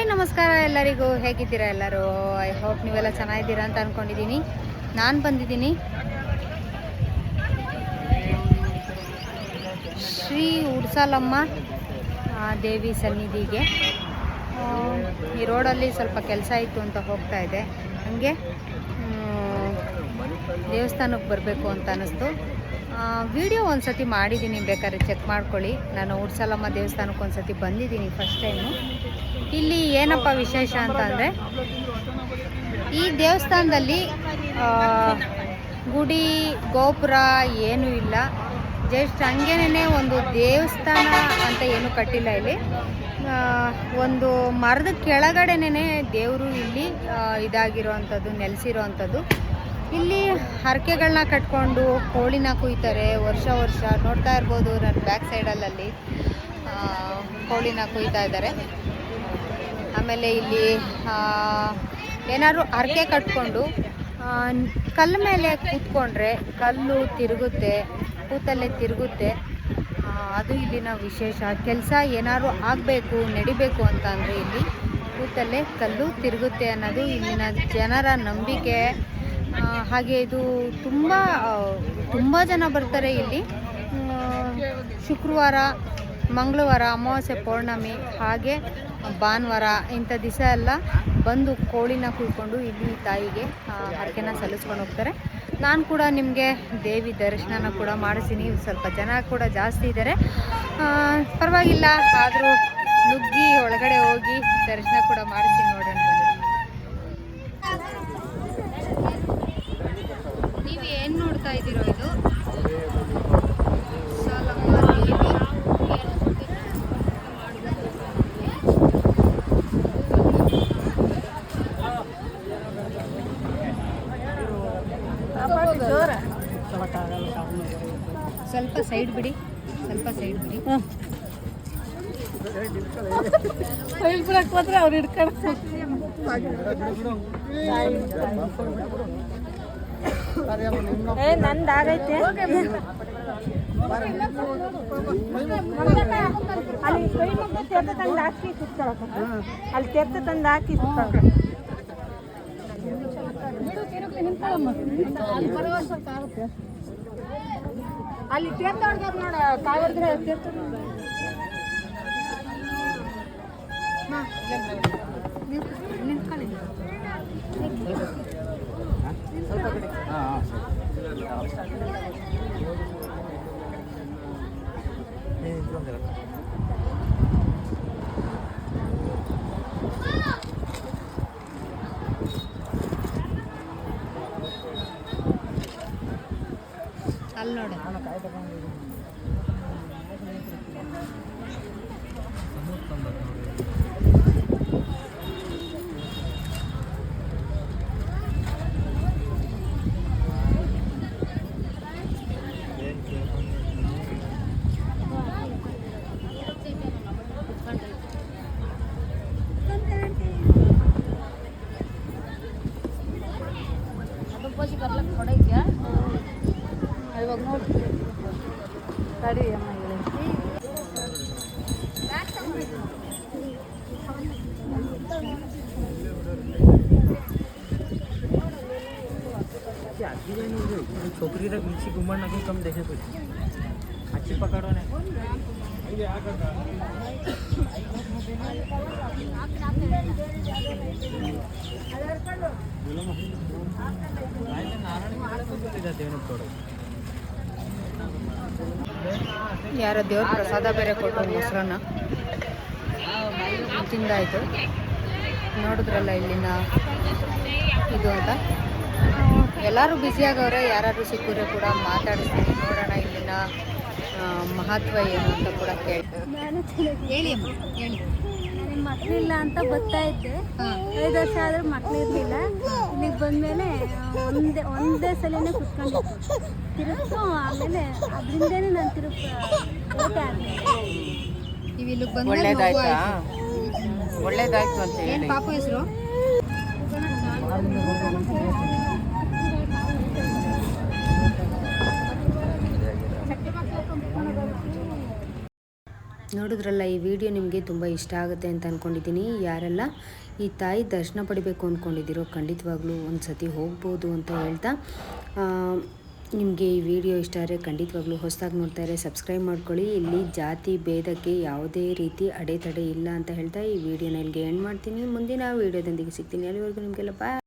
Hi, ನಮಸ್ಕಾರ ಎಲ್ಲರಿಗೂ. ಹೇಗಿದ್ದೀರಾ ಎಲ್ಲರೂ? ಐ ಹೋಪ್ ನೀವೆಲ್ಲ ಚೆನ್ನಾಗಿದ್ದೀರಾ ಅಂತ ಅಂದ್ಕೊಂಡಿದ್ದೀನಿ ನಾನು ಬಂದಿದ್ದೀನಿ. ಶ್ರೀ ಉಡ್ಸಾಲಮ್ಮ ದೇವಿ ಸನ್ನಿಧಿಗೆ. ಈ ರೋಡಲ್ಲಿ ಸ್ವಲ್ಪ ಕೆಲಸ ಇತ್ತು ಅಂತ ಹೋಗ್ತಾ ಇದೆ. ಹಾಗೆ ದೇವಸ್ಥಾನಕ್ಕೆ ಬರಬೇಕು ಅಂತ ಅನ್ನಿಸ್ತು. ವಿಡಿಯೋ ಒಂದು ಸತಿ ಮಾಡಿದ್ದೀನಿ. ಬೇಕಾದ್ರೆ ಚೆಕ್ ಮಾಡ್ಕೊಳ್ಳಿ. ನಾನು ಉಡ್ಸಾಲಮ್ಮ ದೇವಸ್ಥಾನಕ್ಕೆ ಒಂದು ಸತಿ ಬಂದಿದ್ದೀನಿ ಫಸ್ಟ್ ಟೈಮು ಇಲ್ಲಿ ಏನಪ್ಪ ವಿಶೇಷ ಅಂತ ಅಂದರೆ ಈ ದೇವಸ್ಥಾನದಲ್ಲಿ ಗುಡಿ, ಗೋಪುರ ಏನೂ ಇಲ್ಲ. ಜಸ್ಟ್ ಹಂಗೇನೆ ಒಂದು ದೇವಸ್ಥಾನ ಅಂತ ಏನು ಕಟ್ಟಿಲ್ಲ ಇಲ್ಲಿ. ಒಂದು ಮರದ ಕೆಳಗಡೆನೇ ದೇವರು ಇಲ್ಲಿ ಇದಾಗಿರುವಂಥದ್ದು ಇದಾಗಿರೋವಂಥದ್ದು ನೆಲೆಸಿರೋ ಅಂಥದ್ದು ಇಲ್ಲಿ ಹರಕೆಗಳನ್ನ ಕಟ್ಕೊಂಡು ಕೋಳಿನ ಕುಯ್ತಾರೆ. ವರ್ಷ ವರ್ಷ ನೋಡ್ತಾ ಇರ್ಬೋದು, ನನ್ನ ಬ್ಯಾಕ್ ಸೈಡಲ್ಲಿ ಕೋಳಿನ ಕುಯ್ತಾ ಇದ್ದಾರೆ. ಆಮೇಲೆ ಇಲ್ಲಿ ಏನಾದ್ರು ಹರಕೆ ಕಟ್ಕೊಂಡು ಕಲ್ಲು ಮೇಲೆ ಕೂತ್ಕೊಂಡ್ರೆ ಕಲ್ಲು ತಿರುಗುತ್ತೆ, ಕೂತಲ್ಲೇ ತಿರುಗುತ್ತೆ. ಅದು ಇಲ್ಲಿನ ವಿಶೇಷ. ಕೆಲಸ ಏನಾದ್ರು ಆಗಬೇಕು, ನಡಿಬೇಕು ಅಂತ ಇಲ್ಲಿ ಕೂತಲ್ಲೇ ಕಲ್ಲು ತಿರುಗುತ್ತೆ ಅನ್ನೋದು ಇಲ್ಲಿನ ಜನರ ನಂಬಿಕೆ. ಹಾಗೆ ಇದು ತುಂಬ ತುಂಬ ಜನ ಬರ್ತಾರೆ ಇಲ್ಲಿ. ಶುಕ್ರವಾರ, ಮಂಗಳವಾರ, ಅಮಾವಾಸ್ಯೆ ಪೌರ್ಣಮಿ, ಹಾಗೆ ಭಾನುವಾರ ಇಂಥ ದಿವಸ ಎಲ್ಲ ಬಂದು ಕೋಳಿನ ಕುಯ್ಕೊಂಡು ಇಲ್ಲಿ ತಾಯಿಗೆ ಹರಕೆನ ಸಲ್ಲಿಸ್ಕೊಂಡು ಹೋಗ್ತಾರೆ. ನಾನು ಕೂಡ ನಿಮಗೆ ದೇವಿ ದರ್ಶನನ ಕೂಡ ಮಾಡಿಸ್ತೀನಿ. ಸ್ವಲ್ಪ ಜನ ಕೂಡ ಜಾಸ್ತಿ ಇದ್ದಾರೆ ಪರವಾಗಿಲ್ಲ, ಆದರೂ ನುಗ್ಗಿ ಒಳಗಡೆ ಹೋಗಿ ದರ್ಶನ ಕೂಡ ಮಾಡಿಸ್ತೀನಿ ನೋಡೋಣ ನೀವು ಏನು ನೋಡ್ತಾ ಇದ್ದೀರೋ ಇದು? ಸೈಡ್ ಬಿಡಿ. ಸ್ವಲ್ಪ ಸೈಡ್ ಬಿಡಿ. ಹೋದ್ರೆ ಅವ್ರು ಹಿಡ್ಕೊಂಡು ಏ ನಂದು ಆಗೈತೆ. ಅಲ್ಲಿ ತೆರ್ದ ತಂದು ಹಾಕಿ ಅಲ್ಲಿ ತೆರೆದ ತಂದು ಹಾಕಿ ಅಲ್ಲಿ ತೀರ್ಥ ಹೊಡ್ದಾರ ನೋಡ ಕಾವರ್ದ್ರೆ ತೀರ್ಥ ನಿಂತ್ಕೊಳ್ಳಿ ಅಲ್ಲಿ છોકરી બીજી ઉંમર નાખી કમ દેખે પછી હાચી પકડો ને નારાયણ થોડો ಯಾರೋ ದೇವ್ರ ಪ್ರಸಾದ ಬೇರೆ ಕೊಟ್ಟರು ಮೊಸರನ್ನ. ತಿಂದಾಯಿತು. ನೋಡಿದ್ರಲ್ಲ ಇಲ್ಲಿನ ಇದು ಅಂತ. ಎಲ್ಲರೂ ಬ್ಯುಸಿಯಾಗವ್ರೆ ಯಾರು ಸಿಕ್ಕಿದ್ರೆ ಕೂಡ ಮಾತಾಡಿಸ್ತೀನಿ. ನೋಡೋಣ ಇಲ್ಲಿನ ಮಹತ್ವ ಏನು ಅಂತ ಕೂಡ ಕೇಳಿ. ಹೇಳಿ ಹೇಳಿ. ಮಕ್ಕಳಿಲ್ಲ ಅಂತ ಬರ್ತಾ ಇದ್ದೆ. ಐದು ವರ್ಷ ಆದ್ರೆ ಮಕ್ಕಳಿರ್ಲಿಲ್ಲ ಇರಲಿಲ್ಲ. ಇಲ್ಲಿಗೆ ಬಂದಮೇಲೆ ಒಂದೇ ಒಂದೇ ಸಲನೇ ಕುತ್ಕೊಂಡಿತ್ತು ತಿರುಗೋ ಆಮೇಲೆ ಅದರಿಂದನೇ ನಾನು ತಿರುಗ್ತಾ ಓಕೆ ಆಗಲಿ ಬಂದ ಒಳ್ಳೇದಾಯ್ತಾ? ಒಳ್ಳೇದಾಯ್ತು ಅಂತ ಏನು ಹೇಳಿ ಪಾಪ ಹೆಸರು? ನೋಡಿದ್ರಲ್ಲ, ಈ ವಿಡಿಯೋ ನಿಮಗೆ ತುಂಬ ಇಷ್ಟ ಆಗುತ್ತೆ ಅಂತ ಅಂದ್ಕೊಂಡಿದ್ದೀನಿ ಯಾರೆಲ್ಲ ಈ ತಾಯಿ ದರ್ಶನ ಪಡಿಬೇಕು ಅಂದ್ಕೊಂಡಿದ್ದೀರೋ ಖಂಡಿತವಾಗ್ಲೂ ಒಂದು ಸತಿ ಹೋಗ್ಬೋದು ಅಂತ ಹೇಳ್ತಾ ನಿಮಗೆ ಈ ವಿಡಿಯೋ ಇಷ್ಟ ಆದರೆ ಖಂಡಿತವಾಗ್ಲೂ ಹೊಸದಾಗಿ ನೋಡ್ತಾ ಇದ್ದಾರೆ ಸಬ್ಸ್ಕ್ರೈಬ್ ಮಾಡ್ಕೊಳ್ಳಿ. ಇಲ್ಲಿ ಜಾತಿ ಭೇದಕ್ಕೆ ಯಾವುದೇ ರೀತಿ ಅಡೆತಡೆ ಇಲ್ಲ ಅಂತ ಹೇಳ್ತಾ ಈ ವಿಡಿಯೋನ ಇಲ್ಲಿಗೆ ಎಂಡ್ ಮಾಡ್ತೀನಿ. ಮುಂದಿನ ವಿಡಿಯೋದೊಂದಿಗೆ ಸಿಗ್ತೀನಿ. ಅಲ್ಲಿವರೆಗೂ ನಿಮಗೆಲ್ಲ ಬಾಯ್